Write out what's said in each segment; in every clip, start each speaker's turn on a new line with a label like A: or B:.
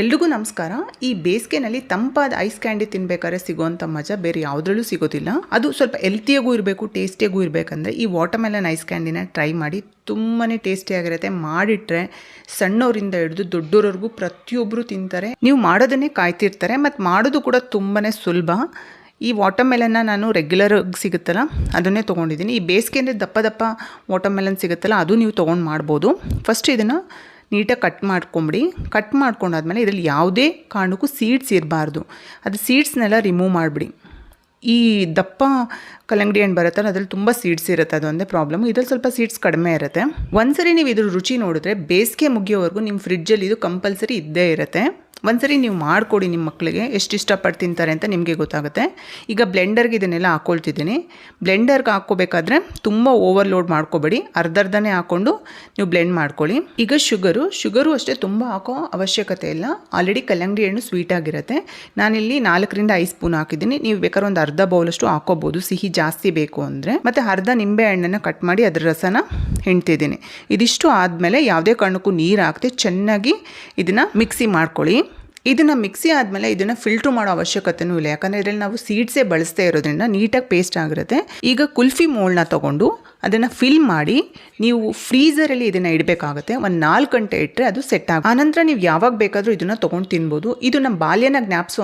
A: ಎಲ್ರಿಗೂ ನಮಸ್ಕಾರ. ಈ ಬೇಸಿಗೆನಲ್ಲಿ ತಂಪಾದ ಐಸ್ ಕ್ಯಾಂಡಿ ತಿನ್ಬೇಕಾದ್ರೆ ಸಿಗುವಂಥ ಮಜಾ ಬೇರೆ ಯಾವುದ್ರಲ್ಲೂ ಸಿಗೋದಿಲ್ಲ. ಅದು ಸ್ವಲ್ಪ ಹೆಲ್ತಿಯಾಗೂ ಇರಬೇಕು ಟೇಸ್ಟಿಯಾಗೂ ಇರಬೇಕಂದ್ರೆ ಈ ವಾಟರ್ಮೆಲನ್ ಐಸ್ ಕ್ಯಾಂಡಿನ ಟ್ರೈ ಮಾಡಿ ತುಂಬಾ ಟೇಸ್ಟಿಯಾಗಿರುತ್ತೆ ಮಾಡಿಟ್ರೆ ಸಣ್ಣವರಿಂದ ಹಿಡಿದು ದೊಡ್ಡೋರವರೆಗೂ ಪ್ರತಿಯೊಬ್ಬರು ತಿಂತಾರೆ. ನೀವು ಮಾಡೋದನ್ನೇ ಕಾಯ್ತಿರ್ತಾರೆ, ಮತ್ತು ಮಾಡೋದು ಕೂಡ ತುಂಬಾ ಸುಲಭ. ಈ ವಾಟರ್ಮೆಲನ್ನ ನಾನು ರೆಗ್ಯುಲರ್ ಸಿಗುತ್ತಲ್ಲ, ಅದನ್ನೇ ತೊಗೊಂಡಿದ್ದೀನಿ. ಈ ಬೇಸಿಗೆಯಲ್ಲಿ ದಪ್ಪ ದಪ್ಪ ವಾಟರ್ಮೆಲನ್ ಸಿಗುತ್ತಲ್ಲ, ಅದು ನೀವು ತೊಗೊಂಡು ಮಾಡ್ಬೋದು. ಫಸ್ಟ್ ಇದನ್ನು ನೀಟಾಗಿ ಕಟ್ ಮಾಡ್ಕೊಂಬಿಡಿ. ಕಟ್ ಮಾಡ್ಕೊಂಡಾದ್ಮೇಲೆ ಇದರಲ್ಲಿ ಯಾವುದೇ ಕಾರಣಕ್ಕೂ ಸೀಡ್ಸ್ ಇರಬಾರ್ದು. ಅದು ಸೀಡ್ಸ್ನೆಲ್ಲ ರಿಮೂವ್ ಮಾಡಿಬಿಡಿ. ಈ ದಪ್ಪ ಕಲ್ಲಂಗಡಿ ಹಣ್ಣು ಬರುತ್ತಲ್ಲ ಅದ್ರಲ್ಲಿ ತುಂಬ ಸೀಡ್ಸ್ ಇರುತ್ತೆ ಅದೊಂದೇ ಪ್ರಾಬ್ಲಮ್ ಇದ್ರಲ್ಲಿ ಸ್ವಲ್ಪ ಸೀಡ್ಸ್ ಕಡಿಮೆ ಇರುತ್ತೆ. ಒಂದ್ಸರಿ ನೀವು ಇದ್ರ ರುಚಿ ನೋಡಿದ್ರೆ ಬೇಸಿಗೆ ಮುಗಿಯೋವರೆಗೂ ನಿಮ್ಮ ಫ್ರಿಡ್ಜಲ್ಲಿ ಇದು ಕಂಪಲ್ಸರಿ ಇದ್ದೇ ಇರುತ್ತೆ. ಒಂದ್ಸರಿ ನೀವು ಮಾಡಿಕೊಡಿ ನಿಮ್ಮ ಮಕ್ಕಳಿಗೆ ಎಷ್ಟು ಇಷ್ಟಪಟ್ಟು ತಿಂತಾರೆ ಅಂತ ನಿಮಗೆ ಗೊತ್ತಾಗುತ್ತೆ. ಈಗ ಬ್ಲೆಂಡರ್ಗೆ ಇದನ್ನೆಲ್ಲ ಹಾಕ್ಕೊಳ್ತಿದ್ದೀನಿ ಬ್ಲೆಂಡರ್ಗೆ ಹಾಕ್ಕೋಬೇಕಾದ್ರೆ ತುಂಬ ಓವರ್ಲೋಡ್ ಮಾಡ್ಕೋಬೇಡಿ. ಅರ್ಧರ್ಧನೇ ಹಾಕ್ಕೊಂಡು ನೀವು ಬ್ಲೆಂಡ್ ಮಾಡ್ಕೊಳ್ಳಿ. ಈಗ ಶುಗರು ಶುಗರು ಅಷ್ಟೇ ತುಂಬ ಹಾಕೋ ಅವಶ್ಯಕತೆ ಇಲ್ಲ. ಆಲ್ರೆಡಿ ಕಲ್ಲಂಗಡಿ ಹಣ್ಣು ಸ್ವೀಟ್ ಆಗಿರುತ್ತೆ. ನಾನಿಲ್ಲಿ ನಾಲ್ಕರಿಂದ ಐದು ಸ್ಪೂನ್ ಹಾಕಿದ್ದೀನಿ. ನೀವು ಬೇಕಾದ್ರೆ ಒಂದು ಅರ್ಧ ಬೌಲಷ್ಟು ಹಾಕೋಬೋದು ಸಿಹಿ ಜಾಸ್ತಿ ಬೇಕು ಅಂದರೆ. ಮತ್ತು ಅರ್ಧ ನಿಂಬೆ ಹಣ್ಣನ್ನು ಕಟ್ ಮಾಡಿ ಅದರ ರಸನ ಹೆಣ್ತಿದ್ದೀನಿ ಇದಿಷ್ಟು ಆದಮೇಲೆ ಯಾವುದೇ ಕಾರಣಕ್ಕೂ ನೀರು ಹಾಕದೆ ಚೆನ್ನಾಗಿ ಇದನ್ನು ಮಿಕ್ಸಿ ಮಾಡ್ಕೊಳ್ಳಿ. ಇದನ್ನು ಮಿಕ್ಸಿ ಆದಮೇಲೆ ಇದನ್ನು ಫಿಲ್ಟ್ರ್ ಮಾಡೋ ಅವಶ್ಯಕತೆನೂ ಇಲ್ಲ. ಯಾಕಂದರೆ ಇದರಲ್ಲಿ ನಾವು ಸೀಡ್ಸೇ ಬಳಸ್ತೇ ಇರೋದ್ರಿಂದ ನೀಟಾಗಿ ಪೇಸ್ಟ್ ಆಗಿರುತ್ತೆ. ಈಗ ಕುಲ್ಫಿ ಮೋಲ್ನ ತೊಗೊಂಡು ಅದನ್ನು ಫಿಲ್ ಮಾಡಿ ನೀವು ಫ್ರೀಸರಲ್ಲಿ ಇದನ್ನು ಇಡಬೇಕಾಗುತ್ತೆ. ಒಂದು ನಾಲ್ಕು ಗಂಟೆ ಇಟ್ಟರೆ ಅದು ಸೆಟ್ ಆಗುತ್ತೆ ಆನಂತರ ನೀವು ಯಾವಾಗ ಬೇಕಾದರೂ ಇದನ್ನು ತೊಗೊಂಡು ತಿನ್ಬೋದು. ಇದು ನಮ್ಮ ಬಾಲ್ಯನ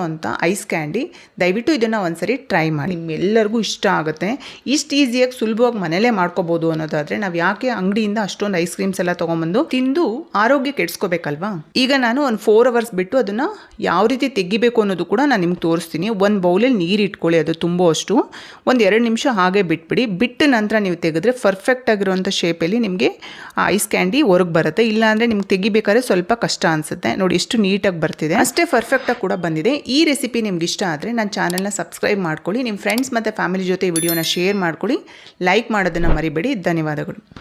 A: ಅಂತ ಐಸ್ ಕ್ಯಾಂಡಿ ದಯವಿಟ್ಟು ಇದನ್ನು ಒಂದ್ಸರಿ ಟ್ರೈ ಮಾಡಿ. ನಿಮ್ಮೆಲ್ಲರಿಗೂ ಇಷ್ಟ ಆಗುತ್ತೆ. ಇಷ್ಟು ಈಸಿಯಾಗಿ ಸುಲಭವಾಗಿ ಮನೇಲೇ ಮಾಡ್ಕೋಬೋದು ಅನ್ನೋದಾದರೆ ನಾವು ಯಾಕೆ ಅಂಗಡಿಯಿಂದ ಅಷ್ಟೊಂದು ಐಸ್ ಕ್ರೀಮ್ಸ್ ಎಲ್ಲ ತೊಗೊಂಬಂದು ತಿಂದು ಆರೋಗ್ಯ ಕೆಡಿಸ್ಕೋಬೇಕಲ್ವಾ? ಈಗ ನಾನು ಒಂದು ಫೋರ್ ಅವರ್ಸ್ ಬಿಟ್ಟು ಅದನ್ನು ಯಾವ ರೀತಿ ತೆಗಿಬೇಕು ಅನ್ನೋದು ಕೂಡ ನಾನು ನಿಮ್ಗೆ ತೋರಿಸ್ತೀನಿ. ಒಂದು ಬೌಲಲ್ಲಿ ನೀರು ಇಟ್ಕೊಳ್ಳಿ, ಅದು ತುಂಬೋ ಅಷ್ಟು. ಒಂದು ಎರಡು ನಿಮಿಷ ಹಾಗೆ ಬಿಟ್ಬಿಡಿ. ಬಿಟ್ಟ ನಂತರ ನೀವು ತೆಗೆದ್ರೆ ಪರ್ಫೆಕ್ಟ್ ಆಗಿರುವಂಥ ಶೇಪಲ್ಲಿ ನಿಮಗೆ ಐಸ್ ಕ್ಯಾಂಡಿ ಹೊರಗೆ ಬರುತ್ತೆ. ಇಲ್ಲಾಂದರೆ ನಿಮ್ಗೆ ತೆಗಿಬೇಕಾದ್ರೆ ಸ್ವಲ್ಪ ಕಷ್ಟ ಅನಿಸುತ್ತೆ. ನೋಡಿ ಎಷ್ಟು ನೀಟಾಗಿ ಬರ್ತಿದೆ. ಅಷ್ಟೇ ಪರ್ಫೆಕ್ಟಾಗಿ ಕೂಡ ಬಂದಿದೆ. ಈ ರೆಸಿಪಿ ನಿಮ್ಗೆ ಇಷ್ಟ ಆದರೆ ನನ್ನ ಚಾನಲ್ನ ಸಬ್ಸ್ಕ್ರೈಬ್ ಮಾಡ್ಕೊಳ್ಳಿ. ನಿಮ್ಮ ಫ್ರೆಂಡ್ಸ್ ಮತ್ತು ಫ್ಯಾಮಿಲಿ ಜೊತೆ ವಿಡಿಯೋನ ಶೇರ್ ಮಾಡ್ಕೊಳ್ಳಿ. ಲೈಕ್ ಮಾಡೋದನ್ನು ಮರಿಬೇಡಿ. ಧನ್ಯವಾದಗಳು.